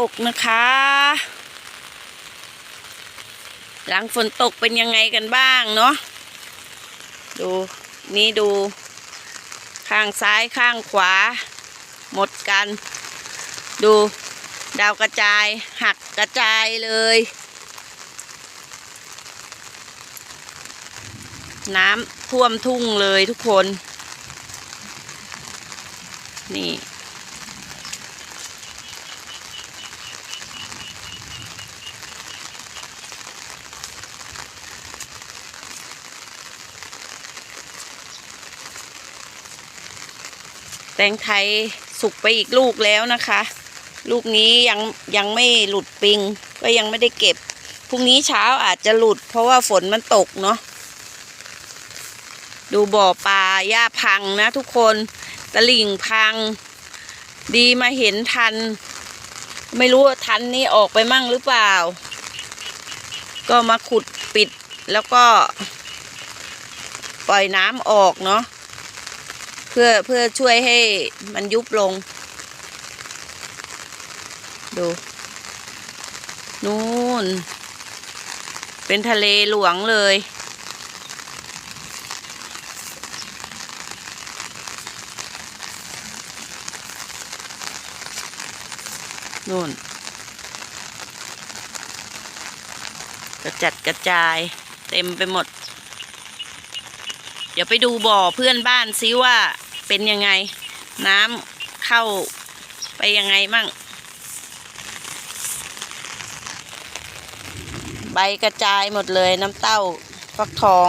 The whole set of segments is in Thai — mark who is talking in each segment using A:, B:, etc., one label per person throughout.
A: ตกนะคะ หลังฝนตกเป็นยังไงกันบ้างเนาะดูนี่ดู ข้างซ้ายข้างขวา หมดกัน ดู ดาวกระจาย หักกระจายเลย น้ำท่วมทุ่งเลยทุกคน นี่ ตงไทยสุกไปอีกลูกแล้วนะคะ ลูกนี้ยังยังไม่หลุดปิง ก็ยังไม่ได้เก็บพรุ่งนี้เช้าอาจจะหลุด เพราะว่าฝนมันตกเนาะดูบ่อปลาหญ้าพังนะทุกคนตะลิ่งพัง ดีมาเห็นทัน ไม่รู้ว่าทันนี้ออกไปมั่งหรือเปล่า ก็มาขุดปิดแล้วก็ ปล่อยน้ำออกเนาะ เพื่อเพื่อช่วยให้มันยุบลง ดู นู่น เป็นทะเลหลวงเลย นู่น กระจัดกระจายเต็มไปหมด ดี๋ยวไปดูบ่อเพื่อนบ้านซิว่าเป็นยังไง น้ำเข้าไปยังไงมั่ง ใบกระจายหมดเลยน้ำเต้าฟักทอง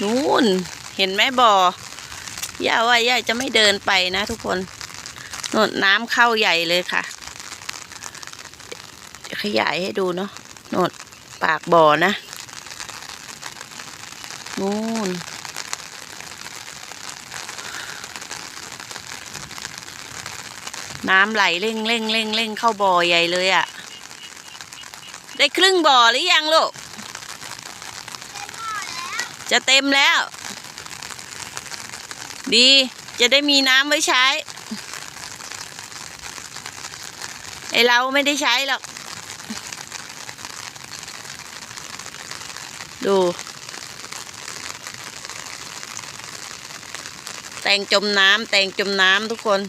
A: นู่น เห็นไหมบ่อย่าว่าย่าจะไม่เดินไปนะทุกคน น่นน้ำเข้าใหญ่เลยค่ะ ขยายให้ดูเนาะน่นปากบ่อนะนู่นน้ำไหลเร่งเร่งเร่งเร่งเข้าบ่อใหญ่เลยอะ่ะ ได้ครึ่งบ่อหรือยังลูก จะเต็มแล้ว ดี จะได้มีน้ำไว้ใช้ ไอเราไม่ได้ใช้หรอก ดู แตงจมน้ำแตงจมน้ำทุกคน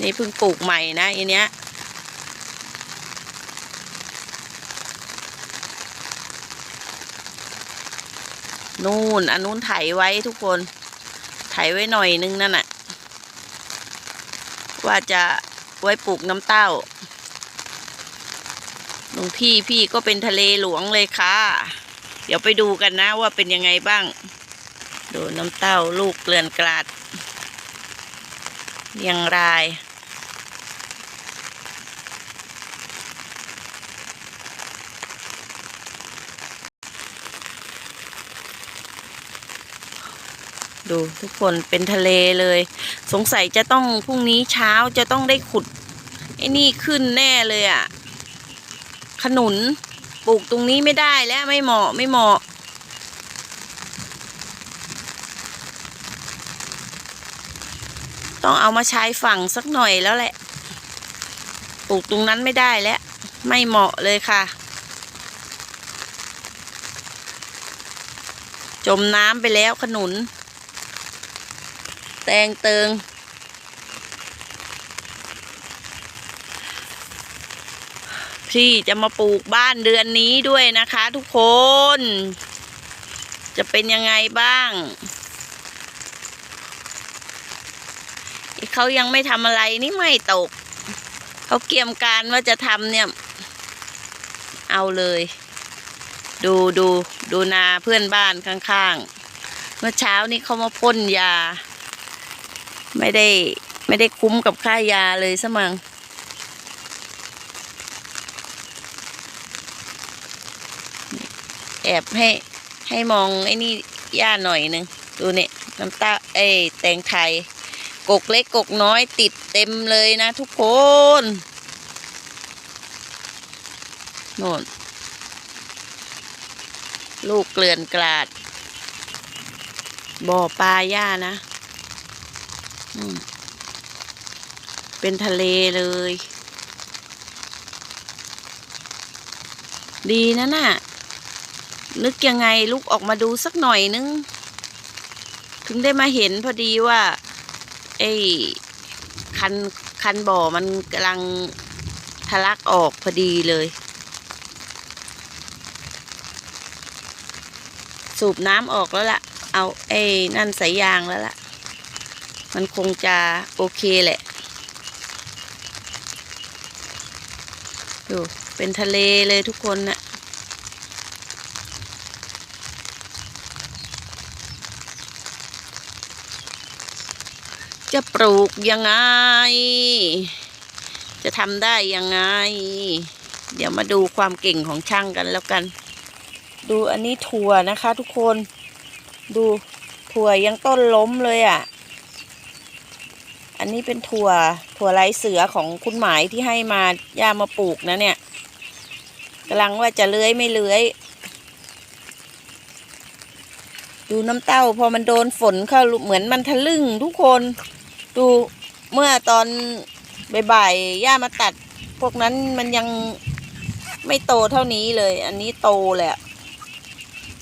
A: นี่เพิ่งปลูกใหม่นะอันเนี้ยนู่นอันนู้นไถไว้ทุกคน ไถไว้หน่อยนึงนั่นน่ะ ว่าจะไว้ปลูกน้ำเต้าหลวงพี่พี่ก็เป็นทะเลหลวงเลยค่ะ เดี๋ยวไปดูกันนะว่าเป็นยังไงบ้าง ดูน้ำเต้าลูกเกลือนกลาดเรียังราย ดูทุกคนเป็นทะเลเลย สงสัยจะต้องพรุ่งนี้เช้าจะต้องได้ขุดไอ้นี่ขึ้นแน่เลยอะ่ะ ขนุนปลูกตรงนี้ไม่ได้แล้วไม่เหมาะไม่เหมาะ ต้องเอามาใช้ฝั่งสักหน่อยแล้วแหละ ปลูกตรงนั้นไม่ได้แล้ว ไม่เหมาะเลยค่ะ จมน้ำไปแล้วขนุน ตงเติง พี่จะมาปลูกบ้านเดือนนี้ด้วยนะคะทุกคน จะเป็นยังไงบ้างเขายังไม่ทำอะไรนี่ไม่ตก เขาเกี่ยมการว่าจะทำเนี่ย เอาเลย ดูดูดูนาเพื่อนบ้านข้างๆ เมื่อเช้านี้เขามาพ่นยา ไม่ได้ไม่ได้คุ้มกับค่ายาเลยสมังแอบให้ให้มองไอ้นี่ย่าหน่อยหนึ่งดูเนี่ยน้ำตาเอ้ยแตงไทย กกเล็กกกน้อยติดเต็มเลยนะทุกคนโน่น ลูกเกลื่อนกลาด บ่อปลาย่านะ เป็นทะเลเลย ดีนะน่ะ นึกยังไงลูกออกมาดูสักหน่อยนึง ถึงได้มาเห็นพอดีว่าไอ้คันคันบ่อมันกำลังทะลักออกพอดีเลย สูบน้ำออกแล้วล่ะ เอาไอ้นั่นสายยางแล้วล่ะ มันคงจะโอเคแหละ ดูเป็นทะเลเลยทุกคนนะ่ะจะปลูกยังไง จะทำได้ยังไง เดี๋ยวมาดูความเก่งของช่างกันแล้วกัน ดูอันนี้ถั่วนะคะทุกคน ดูถั่วยังต้นล้มเลยอะ่ะ อันนี้เป็นถั่วถั่วลายเสือของคุณหมายที่ให้มาย่ามาปลูกนะเนี่ยกำลังว่าจะเลื้อยไม่เลื้อยดูน้ำเต้าพอมันโดนฝนเข้าเหมือนมันทะลึ่งทุกคน ดูเมื่อตอนบ่ายๆย่ามาตัด พวกนั้นมันยังไม่โตเท่านี้เลย อันนี้โตแหละ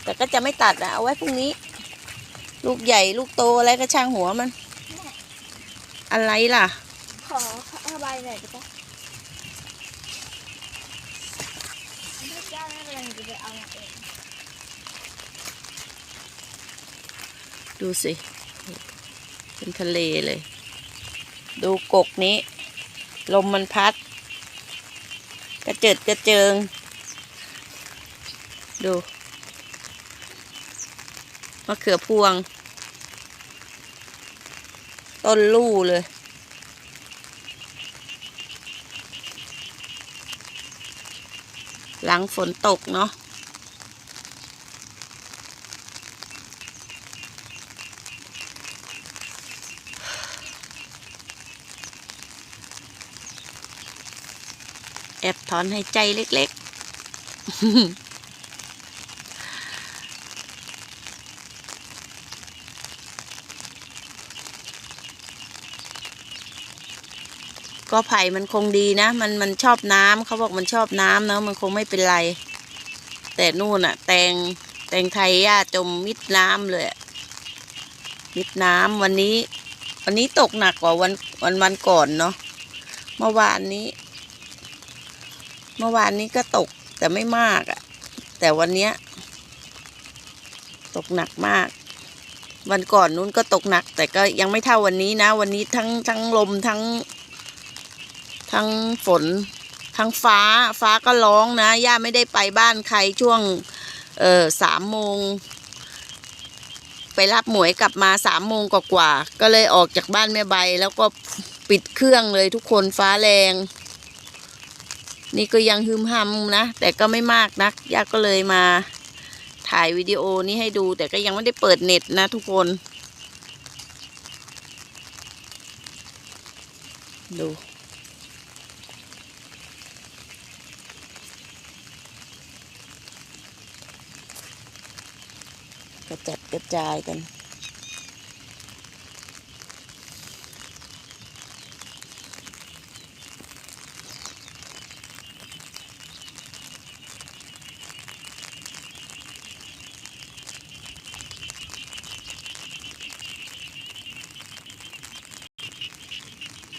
A: แต่ก็จะไม่ตัดนะเอาไว้พรุ่งนี้ ลูกใหญ่ลูกโตอะไรก็ช่างหัวมัน อะไรล่ะ
B: ขอระบายหน่อยได้ปะไม่ได้ไม่เป็นไรหนูจะไปเอามาเอง
A: ดูสิ เป็นทะเลเลย ดูกกนี้ ลมมันพัด กระเจิดกระเจิง ดูมะเขือพวง ต้นลู่เลย หลังฝนตกเนาะแอบถอนหายใจเล็ก ๆ ก็ไผ่มันคงดีนะ มันมันชอบน้ำเขาบอกมันชอบน้ำเนอะมันคงไม่เป็นไร แต่นู่นอะแตงแตงไทยย่าจมมิดน้ำเลยมิดน้ำวันนี้ วันนี้ตกหนักกว่าวันวันวันก่อนเนาะเมื่อวานนี้ เมื่อวานนี้ก็ตกแต่ไม่มากอะแต่วันเนี้ย ตกหนักมาก วันก่อนนู้นก็ตกหนัก แต่ก็ยังไม่เท่าวันนี้นะ วันนี้ทั้งทั้งลมทั้ง ทั้งฝน ทั้งฟ้าฟ้าก็ร้องนะ ย่าไม่ได้ไปบ้านใครช่วง เออสามโมง ไปรับหมวยกลับมาสามโมงกว่าๆก็เลยออกจากบ้านแม่ใบ แล้วก็ปิดเครื่องเลยทุกคนฟ้าแรง นี่ก็ยังฮึมฮัมนะ แต่ก็ไม่มากนัก ย่าก็เลยมาถ่ายวิดีโอนี้ให้ดู แต่ก็ยังไม่ได้เปิดเน็ตนะทุกคน ดู กระจัดกระจายกัน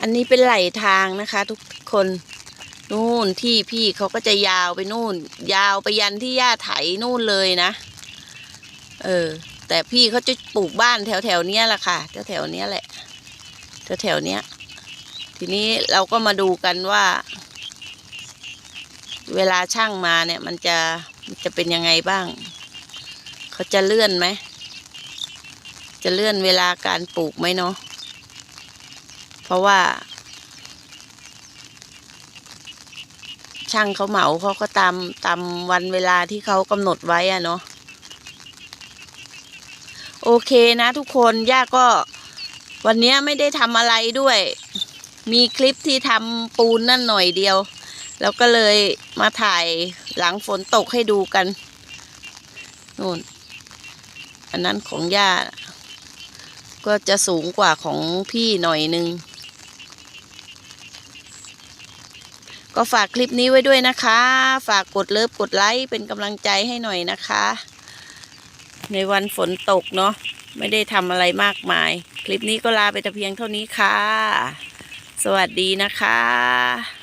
A: อันนี้เป็นไหลทางนะคะทุกคนนู่นที่พี่เขาก็จะยาวไปนู่น ยาวไปยันที่ย่าไถนู่นเลยนะ เออ แต่พี่เขาจะปลูกบ้านแถวแถวเนี้ยแหละค่ะ แถวแถวเนี้ยแหละ แถวแถวเนี้ย ทีนี้เราก็มาดูกันว่า เวลาช่างมาเนี่ย มันจะมันจะเป็นยังไงบ้าง เขาจะเลื่อนไหม จะเลื่อนเวลาการปลูกไหมเนาะ เพราะว่า ช่างเขาเหมาเขาก็ตามตามวันเวลาที่เขากำหนดไว้อะเนาะ โอเคนะทุกคนย่าก็วันนี้ไม่ได้ทำอะไรด้วย มีคลิปที่ทำปูนนั่นหน่อยเดียว แล้วก็เลยมาถ่ายหลังฝนตกให้ดูกันนู่นอันนั้นของย่า ก็จะสูงกว่าของพี่หน่อยนึง ก็ฝากคลิปนี้ไว้ด้วยนะคะ ฝากกดเลิฟกดไลค์เป็นกำลังใจให้หน่อยนะคะ ในวันฝนตกเนาะไม่ได้ทำอะไรมากมาย คลิปนี้ก็ลาไปแต่เพียงเท่านี้ค่ะ สวัสดีนะคะ